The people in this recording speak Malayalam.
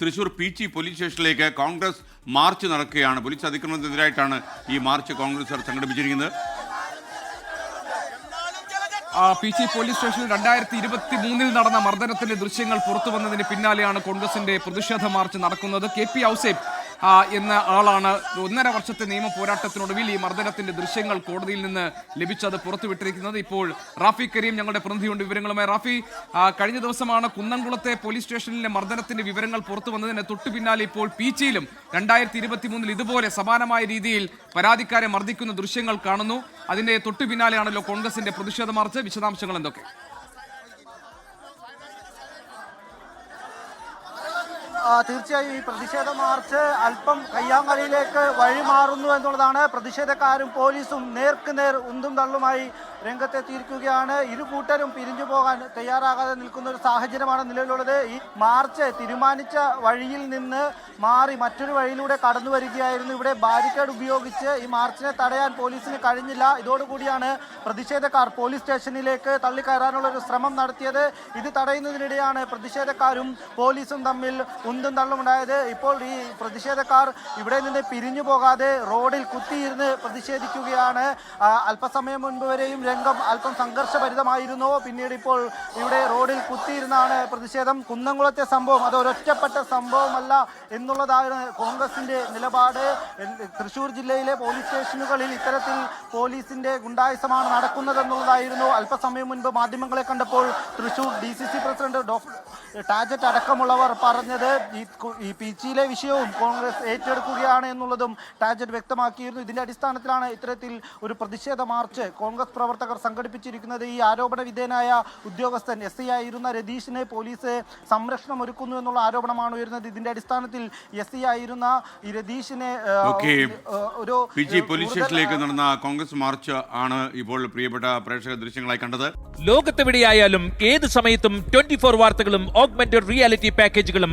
തൃശൂർ പി ജി പോലീസ് സ്റ്റേഷനിലേക്ക് കോൺഗ്രസ് മാർച്ച് നടക്കുകയാണ്. പോലീസ് അതിക്രമത്തിനെതിരായിട്ടാണ് ഈ മാർച്ച് കോൺഗ്രസ് സംഘടിപ്പിച്ചിരിക്കുന്നത്. പി ജി പോലീസ് സ്റ്റേഷനിൽ രണ്ടായിരത്തി ഇരുപത്തി മൂന്നിൽ നടന്ന മർദ്ദനത്തിന്റെ ദൃശ്യങ്ങൾ പുറത്തു വന്നതിന് പിന്നാലെയാണ് കോൺഗ്രസിന്റെ പ്രതിഷേധ മാർച്ച് നടക്കുന്നത്. കെ പി ഔസേബ് എന്ന ആളാണ്. ഒന്നര വർഷത്തെ നിയമ പോരാട്ടത്തിനൊടുവിൽ ഈ മർദ്ദനത്തിന്റെ ദൃശ്യങ്ങൾ കോടതിയിൽ നിന്ന് ലഭിച്ചത് പുറത്തുവിട്ടിരിക്കുന്നത് ഇപ്പോൾ റാഫി കരീം ഞങ്ങളുടെ പ്രതിനിധിയുണ്ട് വിവരങ്ങളുമായി. റാഫി കഴിഞ്ഞ ദിവസമാണ് കുന്നംകുളത്തെ പോലീസ് സ്റ്റേഷനിലെ മർദ്ദനത്തിന്റെ വിവരങ്ങൾ പുറത്തു വന്നതിന് തൊട്ടു പിന്നാലെ ഇപ്പോൾ പീച്ചിയിലും രണ്ടായിരത്തി ഇരുപത്തി മൂന്നിൽ ഇതുപോലെ സമാനമായ രീതിയിൽ പരാതിക്കാരെ മർദ്ദിക്കുന്ന ദൃശ്യങ്ങൾ കാണുന്നു. അതിന്റെ തൊട്ടു പിന്നാലെയാണല്ലോ കോൺഗ്രസിന്റെ പ്രതിഷേധ മാർച്ച്. വിശദാംശങ്ങൾ എന്തൊക്കെ? തീർച്ചയായും ഈ പ്രതിഷേധ മാർച്ച് അല്പം കയ്യാങ്കളിയിലേക്ക് വഴിമാറുന്നു എന്നുള്ളതാണ്. പ്രതിഷേധക്കാരും പോലീസും നേർക്ക് നേർ ഉന്തും തള്ളുമായി രംഗത്തെത്തിയിരിക്കുകയാണ്. ഇരു കൂട്ടരും പിരിഞ്ഞു പോകാൻ തയ്യാറാകാതെ നിൽക്കുന്ന ഒരു സാഹചര്യമാണ് നിലവിലുള്ളത്. ഈ മാർച്ച് തീരുമാനിച്ച വഴിയിൽ നിന്ന് മാറി മറ്റൊരു വഴിയിലൂടെ കടന്നു വരികയായിരുന്നു. ഇവിടെ ബാരിക്കേഡ് ഉപയോഗിച്ച് ഈ മാർച്ചിനെ തടയാൻ പോലീസിന് കഴിഞ്ഞില്ല. ഇതോടുകൂടിയാണ് പ്രതിഷേധക്കാർ പോലീസ് സ്റ്റേഷനിലേക്ക് തള്ളിക്കയറാനുള്ള ഒരു ശ്രമം നടത്തിയത്. ഇത് തടയുന്നതിനിടെയാണ് പ്രതിഷേധക്കാരും പോലീസും തമ്മിൽ ഉന്തും തള്ളുമുണ്ടായത്. ഇപ്പോൾ ഈ പ്രതിഷേധക്കാർ ഇവിടെ നിന്ന് പിരിഞ്ഞു പോകാതെ റോഡിൽ കുത്തിയിരുന്ന് പ്രതിഷേധിക്കുകയാണ്. അല്പസമയം മുൻപ് വരെയും രംഗം അല്പം സംഘർഷഭരിതമായിരുന്നു. പിന്നീട് ഇപ്പോൾ ഇവിടെ റോഡിൽ കുത്തിയിരുന്നാണ് പ്രതിഷേധം. കുന്നംകുളത്തെ സംഭവം അത് ഒരൊറ്റപ്പെട്ട സംഭവമല്ല എന്നുള്ളതാണ് കോൺഗ്രസിന്റെ നിലപാട്. തൃശൂർ ജില്ലയിലെ പോലീസ് സ്റ്റേഷനുകളിൽ ഇത്തരത്തിൽ പോലീസിന്റെ ഗുണ്ടായുസമാണ് നടക്കുന്നതെന്നുള്ളതായിരുന്നു. അല്പസമയം മുൻപ് മാധ്യമങ്ങളെ കണ്ടപ്പോൾ Thrissur D C C president doctor Tajet അടക്കമുള്ളവർ പറഞ്ഞത്. ഈ പീച്ചിയിലെ വിഷയവും കോൺഗ്രസ് ഏറ്റെടുക്കുകയാണ് എന്നുള്ളതും ടാജറ്റ് വ്യക്തമാക്കിയിരുന്നു. ഇതിന്റെ അടിസ്ഥാനത്തിലാണ് ഇത്തരത്തിൽ ഒരു പ്രതിഷേധ മാർച്ച് കോൺഗ്രസ് പ്രവർത്തകർ സംഘടിപ്പിച്ചിരിക്കുന്നത്. ഈ ആരോപണ വിധേയനായ ഉദ്യോഗസ്ഥൻ എസ് ഐ ആയിരുന്ന രതീഷിനെ പോലീസ് സംരക്ഷണം ഒരുക്കുന്നു എന്നുള്ള ആരോപണമാണ് ഉയരുന്നത്. ഇതിന്റെ അടിസ്ഥാനത്തിൽ എസ് ഐ ആയിരുന്ന ഈ രതീഷിനെ ഒരു പി ജി പോലീസ് സ്റ്റേഷനിലേക്ക് നടന്ന കോൺഗ്രസ് മാർച്ച് ആണ് ഇപ്പോൾ പ്രിയപ്പെട്ട പ്രേക്ഷക ദൃശ്യങ്ങളായി കണ്ടത്. ലോകത്തെവിടെയായാലും ഏത് സമയത്തും ട്വന്റി ഫോർ വാർത്തകളും ഓഗ്മെന്റഡ് റിയാലിറ്റി പാക്കേജുകളും